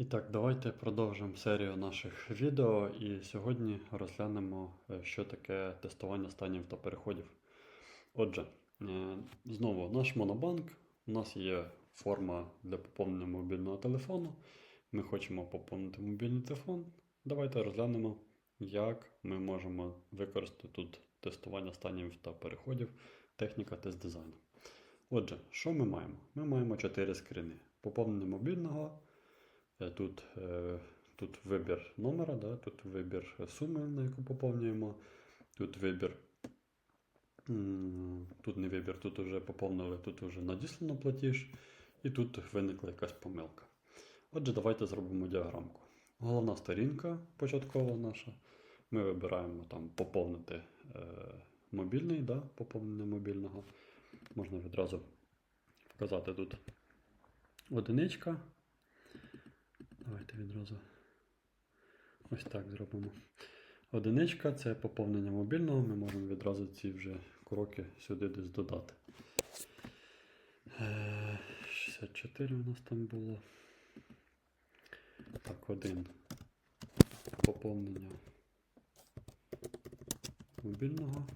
І так, давайте продовжимо серію наших відео. І сьогодні розглянемо, е, що таке тестування станів та переходів. Отже, е, знову наш монобанк. У нас є форма для поповнення мобільного телефону. Ми хочемо поповнити мобільний телефон. Давайте розглянемо, як ми можемо використати тут тестування станів та переходів, техніка тест дизайну. Отже, що ми маємо? Ми маємо 4 скрини. Поповнення мобільного. Е, Тут, е, тут вибір номера, да? тут вибір суми, на яку поповнюємо. Тут вибір. Тут не вибір, тут вже поповнили, тут вже надіслано платіж, і тут виникла якась помилка. Отже, давайте зробимо діаграмку. Головна сторінка початкова наша. Ми вибираємо там поповнити е, мобільний, да? поповнення мобільного. Можна відразу вказати тут одиничка. Давайте відразу ось так зробимо. Одиничка це поповнення мобільного. Ми можемо відразу ці вже кроки сюди десь додати. Е, 64 у нас там було. Так, один. Поповнення мобільного.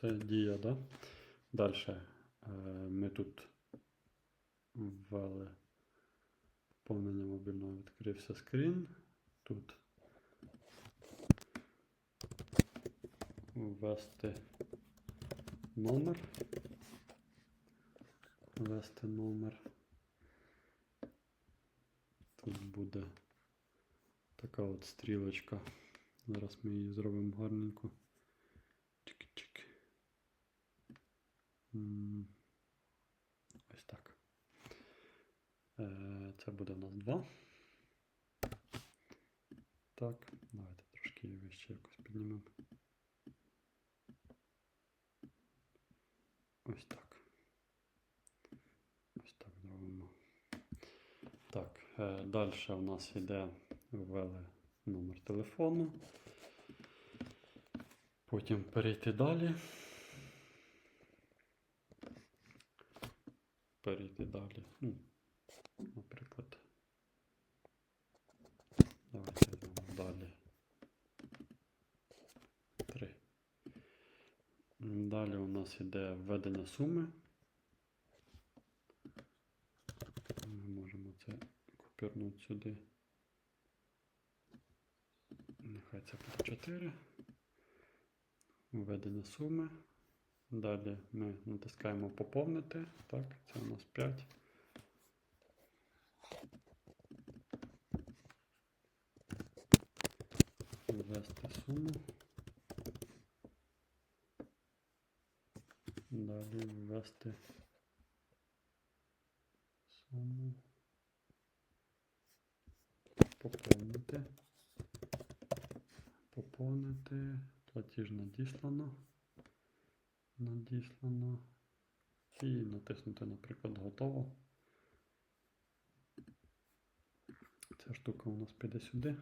Це дія, да? Далі е, ми тут ввели Повнення мобільного відкрився скрін. Тут ввести номер. Ввести номер. Тут буде така от стрілочка. Зараз ми її зробимо гарненько. Чик-чик. М, Ось так. Е, Це буде у нас 2. Так, давайте трошки її вище якось піднімемо. Ось так. Ось так зробимо. Так, е, далі у нас йде ввели номер телефону. Потім перейти далі. Перейти далі. Наприклад. Давайте візьмемо далі. Три. Далі у нас йде введення суми. Ми можемо це копірнути сюди. Нехай це буде 4. Введення суми. Далі ми натискаємо поповнити. Так, це у нас 5. Ввести суму. Далі ввести суму. Поповнити. Поповнити. Платіж надіслано. Надіслано. І натиснути, наприклад, готово. Ця штука у нас піде сюди.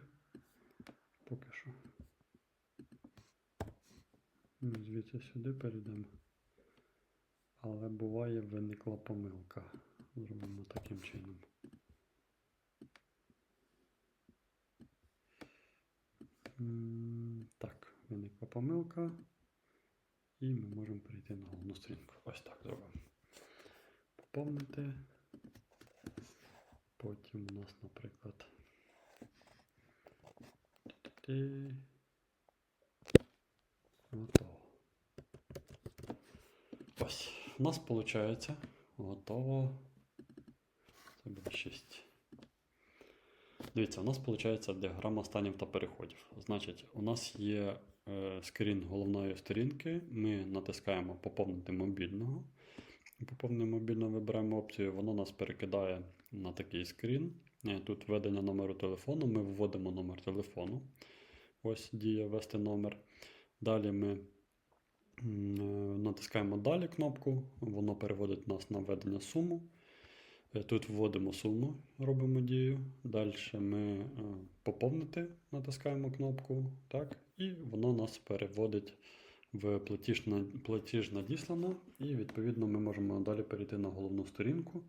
Поки що. Ми звідси сюди перейдемо. Але буває виникла помилка. Зробимо таким чином. Так, виникла помилка. І ми можемо перейти на головну сторінку. Ось так зробимо. Поповнити. Потім у нас, наприклад. Ти. Ось. У нас виходить готово. Це буде 6. Дивіться, у нас виходить діаграма станів та переходів. Значить, у нас є е, скрін головної сторінки. Ми натискаємо поповнити мобільного. Поповнення мобільного вибираємо опцію, воно нас перекидає на такий скрін. Е, Тут введення номеру телефону. Ми вводимо номер телефону. Ось діє ввести номер. Далі ми е, натискаємо далі кнопку, воно переводить нас на введення суму. Е, Тут вводимо суму, робимо дію. Далі ми поповнити, натискаємо кнопку, так, і воно нас переводить в платіж надіслано, і відповідно ми можемо далі перейти на головну сторінку.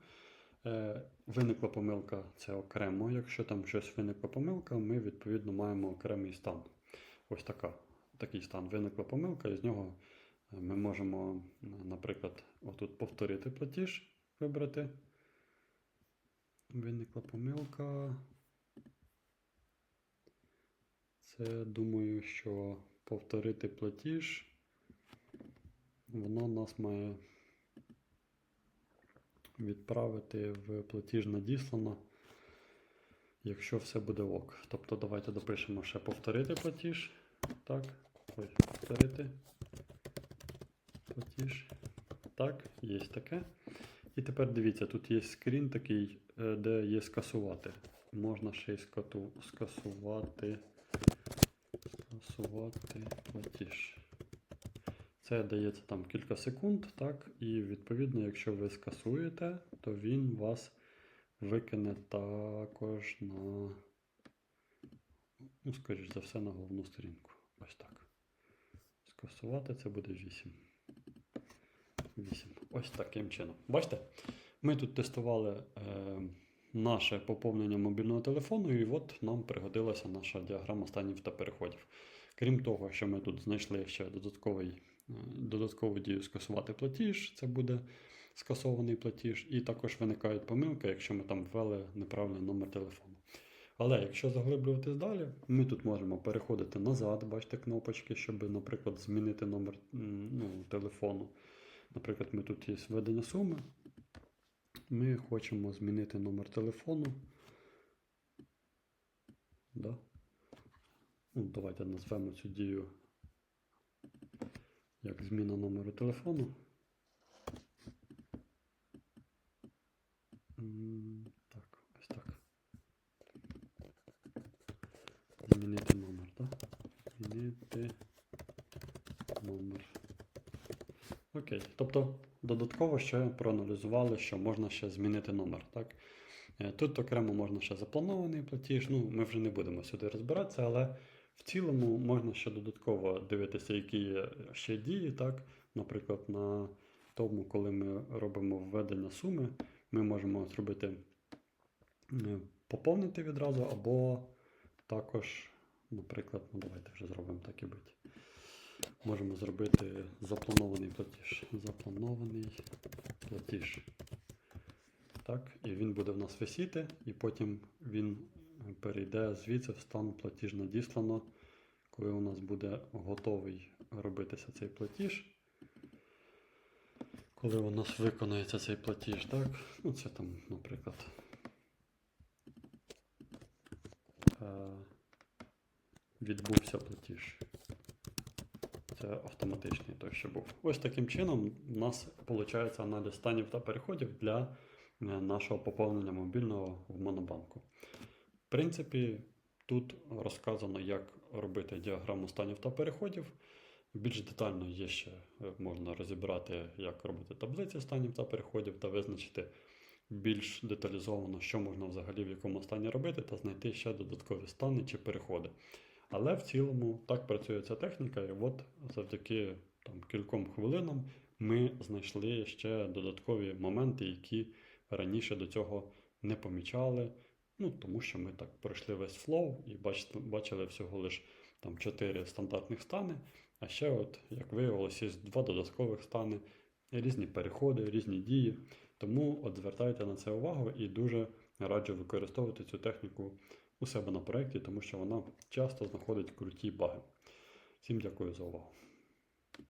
Е, Виникла помилка це окремо. Якщо там щось виникла помилка, ми відповідно маємо окремий стан. Ось така, такий стан. Виникла помилка, і з нього е, ми можемо, наприклад, отут повторити платіж, вибрати. Виникла помилка. Це думаю, що повторити платіж. Воно нас має відправити в платіж надіслано, якщо все буде ок. Тобто давайте допишемо ще повторити платіж. Так, ой, повторити платіж. Так, є таке. І тепер дивіться, тут є скрін такий, е, де є скасувати. Можна ще й скату- скасувати. Скасувати платіж. Це дається там кілька секунд, так? І відповідно, якщо ви скасуєте, то він вас викине також на, ну, скоріш за все, на головну сторінку. Ось так. Скасувати це буде 8. 8. Ось таким чином. Бачите? Ми тут тестували е, наше поповнення мобільного телефону, і от нам пригодилася наша діаграма станів та переходів. Крім того, що ми тут знайшли ще додатковий, додаткову дію скасувати платіж, це буде скасований платіж, і також виникають помилки, якщо ми там ввели неправильний номер телефону. Але якщо заглиблюватись далі, ми тут можемо переходити назад, бачите кнопочки, щоб, наприклад, змінити номер ну, телефону. Наприклад, ми тут є введення суми. Ми хочемо змінити номер телефону. Да? Ну, давайте назвемо цю дію як зміна номеру телефону. Так, ось так. Змінити номер, так? Змінити номер. Окей. Тобто додатково ще проаналізували, що можна ще змінити номер. Так? Е, Тут окремо можна ще запланований платіж. Ну, ми вже не будемо сюди розбиратися, але в цілому можна ще додатково дивитися, які є ще дії. Так? Наприклад, на тому, коли ми робимо введення суми, ми можемо зробити е, поповнити відразу, або також, наприклад, ну давайте вже зробимо так і бить. Можемо зробити запланований платіж. Запланований платіж. Так, і він буде в нас висіти, і потім він перейде звідси в стан платіж надіслано, коли у нас буде готовий робитися цей платіж. Коли у нас виконається цей платіж, так? Ну, це там, наприклад. е, Відбувся платіж. Це автоматичний той, що був. Ось таким чином у нас виходить аналіз станів та переходів для е, нашого поповнення мобільного в Монобанку. В принципі, тут розказано, як робити діаграму станів та переходів. Більш детально є ще е, можна розібрати, як робити таблиці станів та переходів та визначити більш деталізовано, що можна взагалі в якому стані робити, та знайти ще додаткові стани чи переходи. Але в цілому так працює ця техніка, і от завдяки там, кільком хвилинам ми знайшли ще додаткові моменти, які раніше до цього не помічали. Ну, тому що ми так пройшли весь флоу і бачили, всього лише там 4 стандартних стани. А ще, от, як виявилося, є два додаткових стани, різні переходи, різні дії. Тому от звертайте на це увагу і дуже раджу використовувати цю техніку у себе на проєкті, тому що вона часто знаходить круті баги. Всім дякую за увагу.